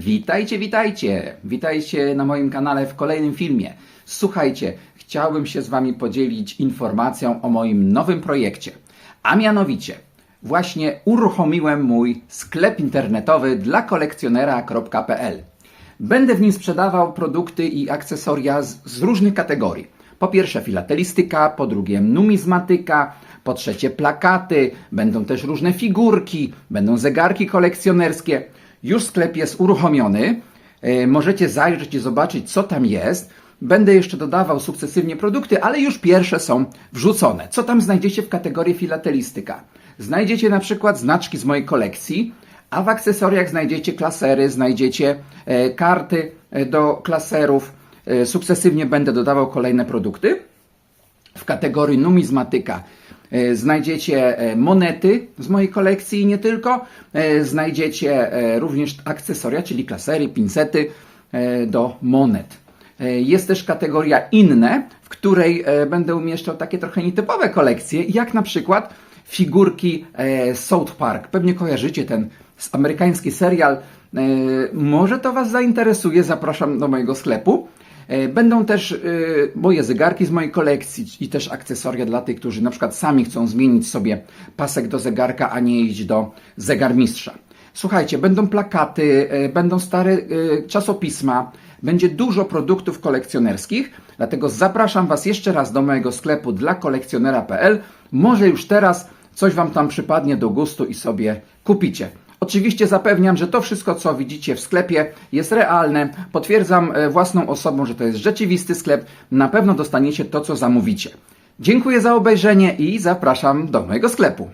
Witajcie, witajcie! Witajcie na moim kanale w kolejnym filmie. Słuchajcie, chciałbym się z Wami podzielić informacją o moim nowym projekcie. A mianowicie, właśnie uruchomiłem mój sklep internetowy dla kolekcjonera.pl. Będę w nim sprzedawał produkty i akcesoria z, z różnych kategorii. Po pierwsze filatelistyka, po drugie numizmatyka, po trzecie plakaty, będą też różne figurki, będą zegarki kolekcjonerskie. Już sklep jest uruchomiony. E, Możecie zajrzeć i zobaczyć, co tam jest. Będę jeszcze dodawał sukcesywnie produkty, ale już pierwsze są wrzucone. Co tam znajdziecie w kategorii filatelistyka? Znajdziecie na przykład znaczki z mojej kolekcji, a w akcesoriach znajdziecie klasery, znajdziecie e, karty e, do klaserów. Sukcesywnie będę dodawał kolejne produkty. W kategorii numizmatyka znajdziecie e, monety z mojej kolekcji i nie tylko. E, Znajdziecie e, również akcesoria, czyli klasery, pincety e, do monet. E, Jest też kategoria inne, w której e, będę umieszczał takie trochę nietypowe kolekcje, jak na przykład figurki e, South Park. Pewnie kojarzycie ten amerykański serial. E, Może to Was zainteresuje, zapraszam do mojego sklepu. E, Będą też moje zegarki z mojej kolekcji i też akcesoria dla tych, którzy na przykład sami chcą zmienić sobie pasek do zegarka, a nie iść do zegarmistrza. Słuchajcie, będą plakaty, e, będą stare e, czasopisma, będzie dużo produktów kolekcjonerskich, dlatego zapraszam Was jeszcze raz do mojego sklepu dla kolekcjonera.pl. Może już teraz coś Wam tam przypadnie do gustu i sobie kupicie. Oczywiście zapewniam, że to wszystko, co widzicie w sklepie, jest realne. Potwierdzam e, własną osobą, że to jest rzeczywisty sklep. Na pewno dostaniecie to, co zamówicie. Dziękuję za obejrzenie i zapraszam do mojego sklepu.